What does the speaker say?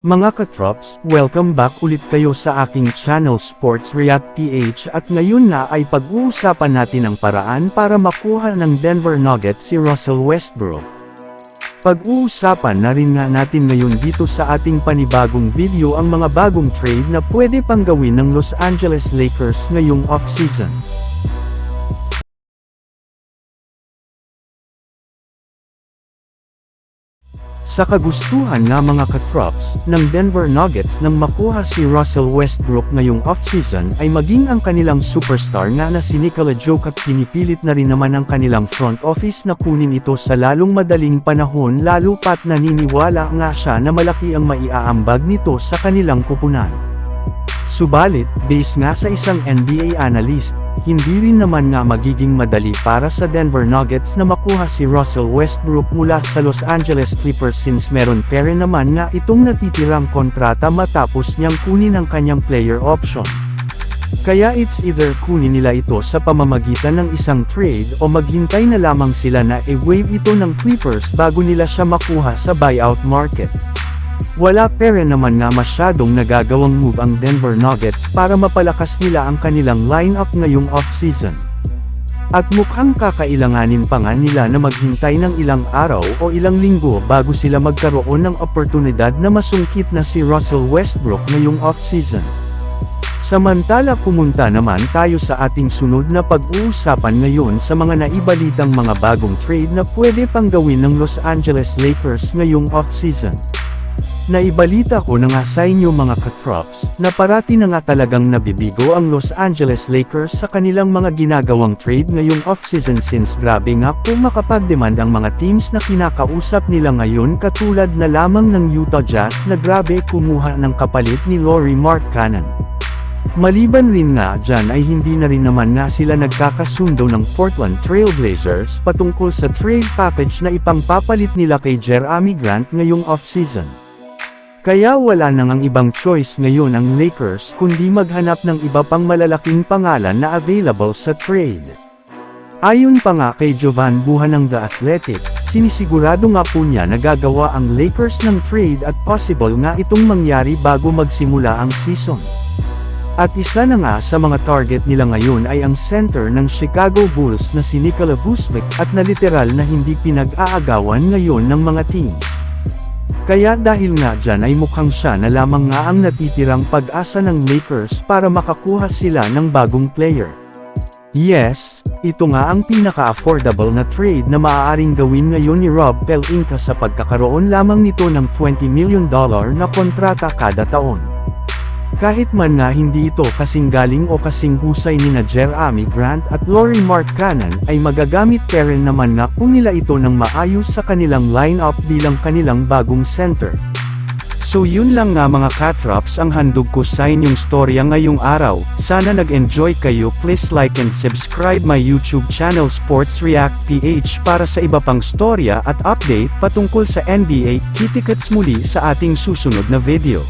Mga katrops, welcome back ulit kayo sa aking channel Sports React PH at ngayon na ay pag-uusapan natin ang paraan para makuha ng Denver Nuggets si Russell Westbrook. Pag-uusapan na rin nga natin ngayon dito sa ating panibagong video ang mga bagong trade na pwede pang gawin ng Los Angeles Lakers ngayong off-season. Sa kagustuhan nga mga katrops ng Denver Nuggets nang makuha si Russell Westbrook ngayong offseason ay maging ang kanilang superstar nga na si Nikola Jokic pinipilit na rin naman ang kanilang front office na kunin ito sa lalong madaling panahon lalo pat naniniwala nga siya na malaki ang maiaambag nito sa kanilang kupunan. Subalit, base nga sa isang NBA analyst, hindi rin naman nga magiging madali para sa Denver Nuggets na makuha si Russell Westbrook mula sa Los Angeles Clippers since meron rin naman nga itong natitirang kontrata matapos niyang kunin ang kanyang player option. Kaya it's either kunin nila ito sa pamamagitan ng isang trade o maghintay na lamang sila na i-waive ito ng Clippers bago nila siya makuha sa buyout market. Wala pera naman nga masyadong nagagawang move ang Denver Nuggets para mapalakas nila ang kanilang lineup ngayong off-season. At mukhang kakailanganin pa nga nila na maghintay ng ilang araw o ilang linggo bago sila magkaroon ng oportunidad na masungkit na si Russell Westbrook ngayong off-season. Samantala pumunta naman tayo sa ating sunod na pag-uusapan ngayon sa mga naibalitang mga bagong trade na pwede pang gawin ng Los Angeles Lakers ngayong off-season. Naibalita ko na nga sa inyo mga katrops, na parati na nga talagang nabibigo ang Los Angeles Lakers sa kanilang mga ginagawang trade ngayong off-season since grabe nga po makapag-demand ang mga teams na kinakausap nila ngayon katulad na lamang ng Utah Jazz na grabe kumuha ng kapalit ni Laurie Markkanen. Maliban rin nga dyan ay hindi na rin naman nga sila nagkakasundo ng Portland Trail Blazers patungkol sa trade package na ipangpapalit nila kay Jeremy Grant ngayong off-season. Kaya wala nang ang ibang choice ngayon ang Lakers kundi maghanap ng iba pang malalaking pangalan na available sa trade. Ayon pa nga kay Jovan Buhan ng The Athletic, sinisigurado nga po niya na gagawa ang Lakers ng trade at possible nga itong mangyari bago magsimula ang season. At isa na nga sa mga target nila ngayon ay ang center ng Chicago Bulls na si Nikola Vucevic at na literal na hindi pinag-aagawan ngayon ng mga teams. Kaya dahil nga dyan ay mukhang siya na lamang nga ang natitirang pag-asa ng Lakers para makakuha sila ng bagong player. Yes, ito nga ang pinaka-affordable na trade na maaaring gawin ngayon ni Rob Pelinka sa pagkakaroon lamang nito ng $20 million na kontrata kada taon. Kahit man nga hindi ito kasing galing o kasing husay ni na Jeremy Grant at Laurie Markkanen ay magagamit pa rin naman nga po nila ito ng maayos sa kanilang lineup bilang kanilang bagong center. So yun lang nga mga katrops ang handog ko sa inyong storya ngayong araw, sana nag-enjoy kayo please like and subscribe my YouTube channel Sports React PH para sa iba pang storya at update patungkol sa NBA, kitikets muli sa ating susunod na video.